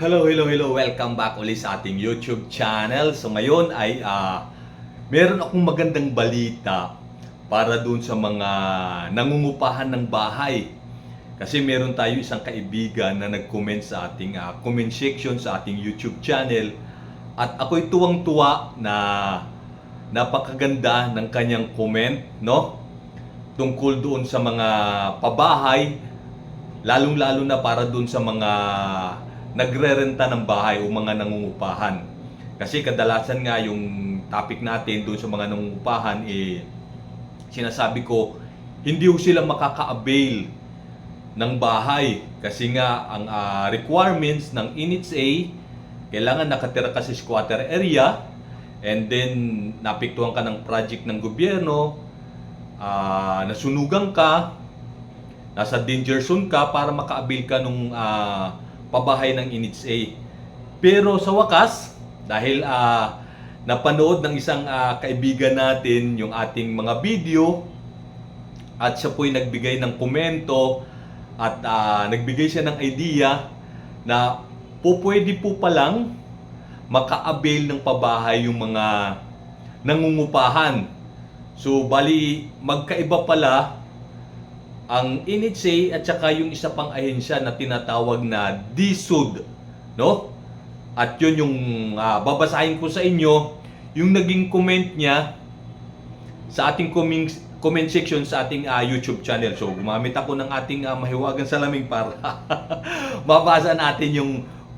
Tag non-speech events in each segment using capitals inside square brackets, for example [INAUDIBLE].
Hello, hello, hello. Welcome back ulit sa ating YouTube channel. So ngayon ay ah, meron akong magandang balita para dun sa mga nangungupahan ng bahay. Kasi meron tayo isang kaibigan na nag-comment sa ating ah, comment section sa ating YouTube channel at ako'y tuwang-tuwa na napakaganda ng kanyang comment, no? Tungkol doon sa mga pabahay lalong-lalo na para doon sa mga nagrerenta ng bahay o mga nangungupahan. Kasi kadalasan nga yung topic natin doon sa mga nangungupahan eh sinasabi ko hindi ho sila makaka-avail ng bahay kasi nga ang ah, requirements ng NHA kailangan nakatira ka sa squatter area and then napiktuhan ka ng project ng gobyerno ah, nasunugan ka nasa danger zone ka para maka-avail ka nung ah, pabahay ng NHA. Pero sa wakas, dahil ah, napanood ng isang ah, kaibigan natin yung ating mga video at siya po'y nagbigay ng komento at ah, nagbigay siya ng idea na po pwede po palang maka-avail ng pabahay yung mga nangungupahan. So, bali, magkaiba pala ang NHA at saka yung isa pang ahensya na tinatawag na DSUD, no? At yun yung ah, babasahin ko sa inyo, yung naging comment niya sa ating comment, comment section sa ating ah, YouTube channel. So, gumamit ako ng ating ah, mahiwagang salaming para [LAUGHS] mabasa natin yung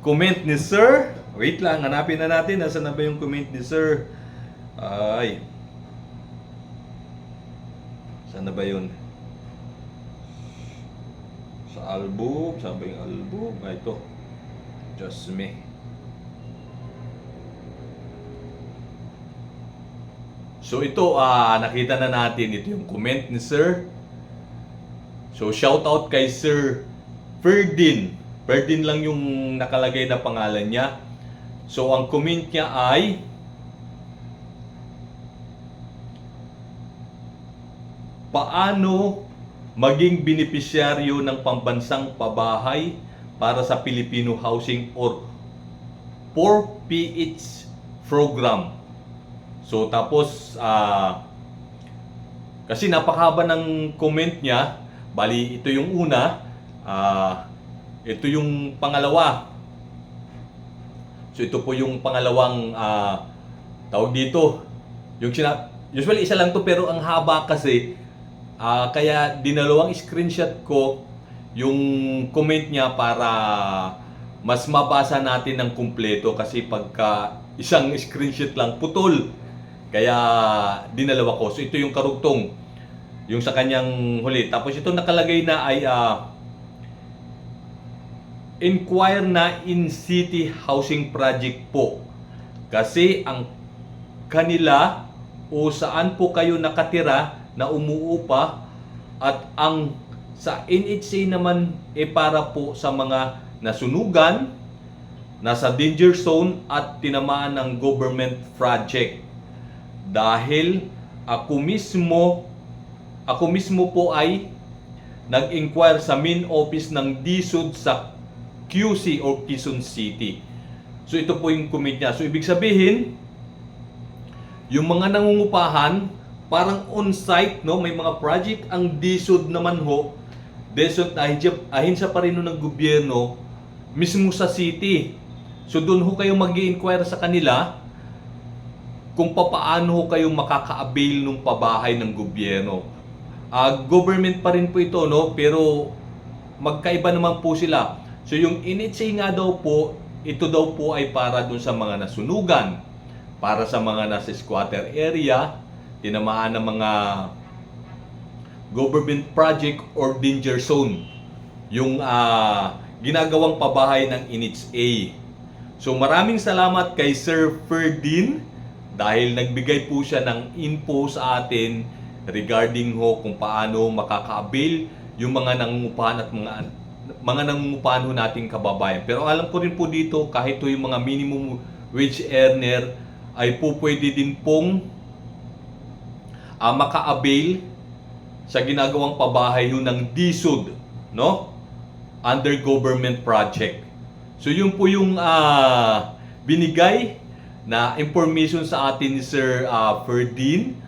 comment ni Sir. Wait lang, hanapin na natin. Nasaan na ba yung comment ni Sir? Ay. Saan na ba yun? Sa album. Saan yung album? Ah, ito. Just me. So ito, ah nakita na natin. Ito yung comment ni Sir. So shout out kay Sir Ferdin. Ferdin lang yung nakalagay na pangalan niya. So ang comment niya ay paano maging benepisyaryo ng pambansang pabahay para sa Filipino Housing or 4PH program. So tapos ah kasi napakahaba ng comment niya, bali ito yung una, ah ito yung pangalawa. So ito po yung pangalawang ah tawag dito. Yung sina usually isa lang to pero ang haba kasi ah kaya dinalawang screenshot ko yung comment niya para mas mabasa natin ng kumpleto kasi pagka isang screenshot lang putol. Kaya dinalawa ko. So ito yung karugtong yung sa kanyang huli. Tapos ito nakalagay na ay ah, inquire na in city housing project po. Kasi ang kanila o saan po kayo nakatira na umuupa at ang sa NHC naman e para po sa mga nasunugan, nasa danger zone at tinamaan ng government project. Dahil ako mismo ako mismo po ay nag-inquire sa main office ng DSUD sa QC or Quezon City. So ito po yung comment niya. So ibig sabihin, yung mga nangungupahan, parang on-site, no? may mga project, ang DSUD naman ho, ahensya, ahensya pa rin ng gobyerno, mismo sa city. So doon ho kayo mag inquire sa kanila kung papaano ho kayo makaka-avail ng pabahay ng gobyerno. Ah, government pa rin po ito, no? Pero magkaiba naman po sila. So yung NHA nga daw po, ito daw po ay para dun sa mga nasunugan, para sa mga nasa squatter area, tinamaan ng mga government project or danger zone. Yung ah, ginagawang pabahay ng NHA. So maraming salamat kay Sir Ferdin dahil nagbigay po siya ng info sa atin regarding ho kung paano makaka-avail yung mga nangungupahan at mga mga nangungupahan ho nating kababayan. Pero alam ko rin po dito kahit po yung mga minimum wage earner ay po pwede din pong ah, maka-avail sa ginagawang pabahay ho ng DSUD, no? Under government project. So yun po yung ah, binigay na information sa atin ni Sir ah, Ferdin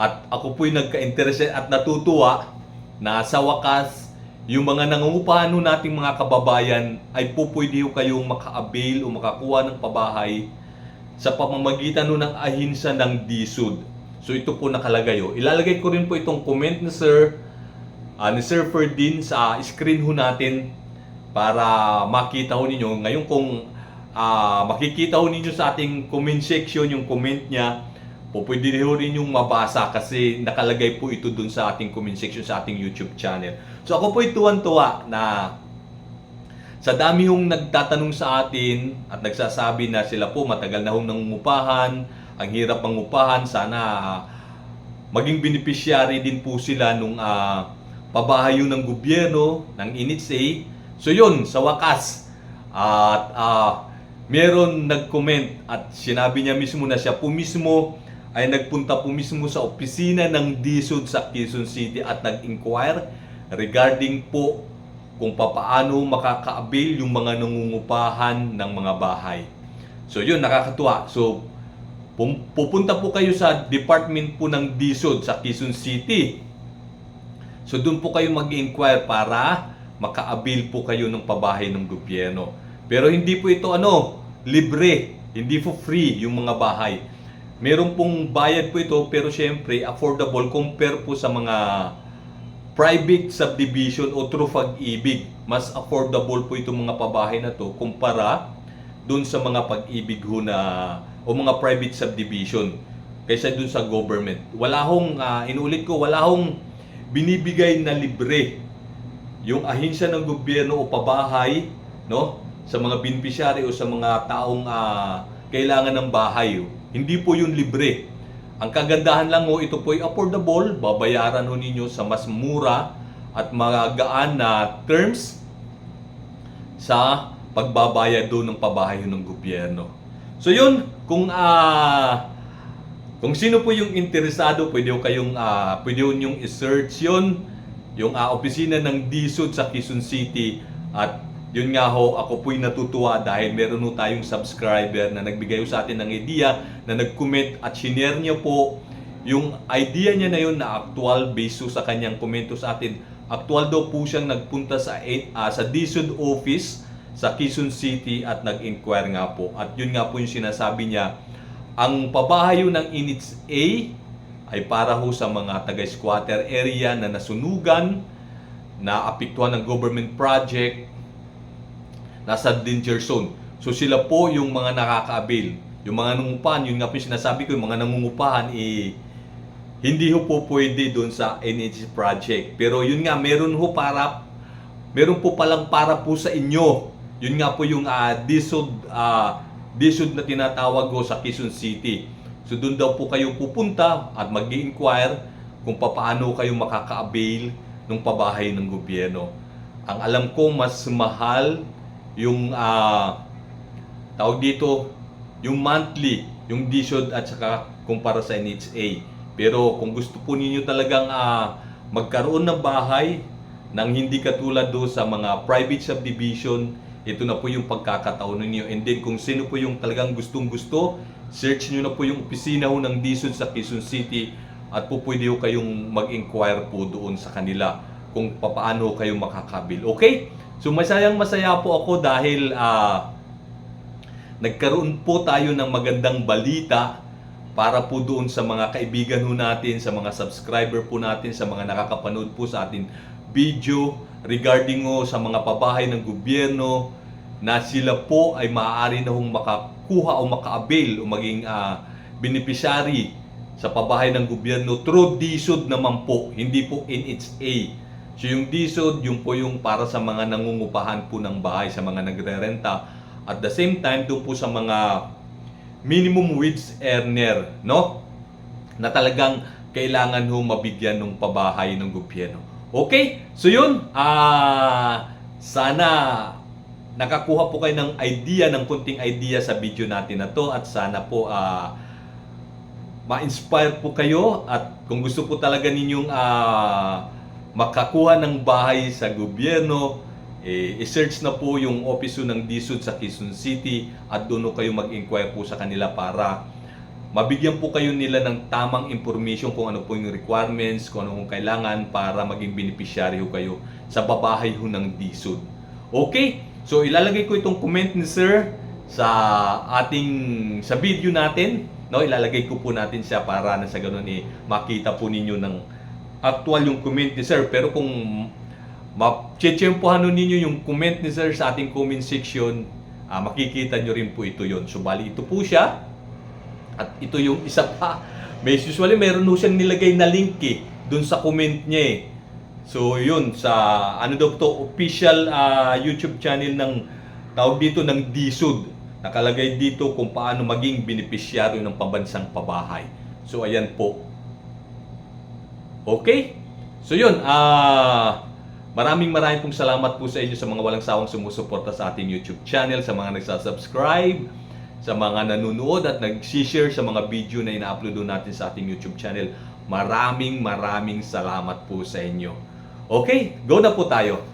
at ako po'y nagka-interest at natutuwa na sa wakas yung mga nangungupahan nating mga kababayan ay po pwede ho kayong maka-avail o makakuha ng pabahay sa pamamagitan ho ng ahinsa ng DSUD. So ito po nakalagay ho. Ilalagay ko rin po itong comment ni Sir ah, ni Sir Ferdin sa screen ho natin para makita ho ninyo. Ngayon kung ah, makikita ho ninyo sa ating comment section yung comment niya, po pwede ho rin yung mabasa kasi nakalagay po ito dun sa ating comment section sa ating YouTube channel. So ako po tuwan-tuwa na sa dami hong nagtatanong sa atin at nagsasabi na sila po matagal na hong nangungupahan, ang hirap mangupahan, sana maging beneficiary din po sila nung ah, pabahayo ng gobyerno, ng NHA. So yun, sa wakas, at ah, meron nag-comment at sinabi niya mismo na siya po mismo ay nagpunta po mismo sa opisina ng DSUD sa Quezon City at nag-inquire regarding po kung papaano makaka-avail yung mga nangungupahan ng mga bahay. So yun, nakakatuwa. So pupunta po kayo sa department po ng DSUD sa Quezon City. So doon po kayo mag-inquire para maka-avail po kayo ng pabahay ng gobyerno. Pero hindi po ito ano, libre, hindi po free yung mga bahay. Meron pong bayad po ito pero syempre affordable compare po sa mga private subdivision o through pag-ibig. Mas affordable po itong mga pabahay na to kumpara doon sa mga pag-ibig ho na o mga private subdivision kaysa doon sa government. Wala hong ah, inulit ko, wala hong binibigay na libre yung ahinsya ng gobyerno o pabahay no sa mga beneficiary o sa mga taong ah, kailangan ng bahay. Hindi po yun libre. Ang kagandahan lang ho, ito po ay affordable, babayaran ho ninyo sa mas mura at magaan na terms sa pagbabayad doon ng pabahay ng gobyerno. So yun, kung ah kung sino po yung interesado, pwede kayong ah, pwede niyong i-search yun, yung ah, opisina ng DSUD sa Quezon City at yun nga ho, ako po'y natutuwa dahil meron ho tayong subscriber na nagbigay sa atin ng idea, na nag-comment at shinare niya po yung idea niya na yun na actual based sa kanyang komento sa atin. Actual daw po siyang nagpunta sa ah, sa DSUD office sa Quezon City at nag-inquire nga po. At yun nga po yung sinasabi niya, ang pabahayo ng Inits A ay para ho sa mga taga-squatter area na nasunugan, na apektuhan ng government project, nasa danger zone. So sila po yung mga nakaka-avail. Yung mga nangungupahan, yun nga po yung sinasabi ko, yung mga nangungupahan, eh, hindi ho po pwede doon sa NHC project. Pero yun nga, meron ho para, meron po palang para po sa inyo. Yun nga po yung uh, DSUD, ah, DSUD na tinatawag ko sa Quezon City. So doon daw po kayo pupunta at mag inquire kung paano kayo makaka-avail ng pabahay ng gobyerno. Ang alam ko mas mahal yung ah, tawag dito yung monthly, yung DSUD at saka kumpara sa NHA. Pero kung gusto po ninyo talagang ah, magkaroon ng bahay nang hindi katulad do sa mga private subdivision, ito na po yung pagkakataon ninyo. And then kung sino po yung talagang gustong gusto, search nyo na po yung opisina ho ng DSUD sa Quezon City at po pwede ho kayong mag-inquire po doon sa kanila kung paano kayo makakabil. Okay? So masayang masaya po ako dahil ah, nagkaroon po tayo ng magandang balita para po doon sa mga kaibigan ho natin, sa mga subscriber po natin, sa mga nakakapanood po sa atin video regarding ho sa mga pabahay ng gobyerno na sila po ay maaari na hong makakuha o maka-avail o maging ah, beneficiary sa pabahay ng gobyerno through DSUD naman po, hindi po NHA. So yung DSUD, yung po yung para sa mga nangungupahan po ng bahay, sa mga nagre-renta. At the same time, doon po sa mga minimum wage earner, no? Na talagang kailangan ho mabigyan ng pabahay ng gobyerno. Okay? So yun, ah sana nakakuha po kayo ng idea, ng kunting idea sa video natin na to at sana po ah ma-inspire po kayo at kung gusto po talaga ninyong ah, makakuha ng bahay sa gobyerno, eh, i-search na po yung opiso ng DSUD sa Quezon City at doon kayo mag-inquire po sa kanila para mabigyan po kayo nila ng tamang information kung ano po yung requirements, kung ano yung kailangan para maging beneficiary ho kayo sa babahay ho ng DSUD. Okay? So ilalagay ko itong comment ni Sir sa ating sa video natin. No, ilalagay ko po natin siya para na sa ganun eh makita po ninyo ng actual yung comment ni Sir. Pero kung ma-chechempohan ninyo yung comment ni Sir sa ating comment section, ah, makikita nyo rin po ito yon. So bali ito po siya. At ito yung isa pa. May usually meron ho siyang nilagay na link eh dun sa comment niya eh. So yun sa ano daw to official ah, YouTube channel ng tawag dito ng DSUD. Nakalagay dito kung paano maging benepisyaryo ng pambansang pabahay. So ayan po. Okay? So yun, ah maraming maraming pong salamat po sa inyo sa mga walang sawang sumusuporta sa ating YouTube channel, sa mga nagsasubscribe, sa mga nanonood at nag-share sa mga video na ina-upload natin sa ating YouTube channel. Maraming maraming salamat po sa inyo. Okay, go na po tayo.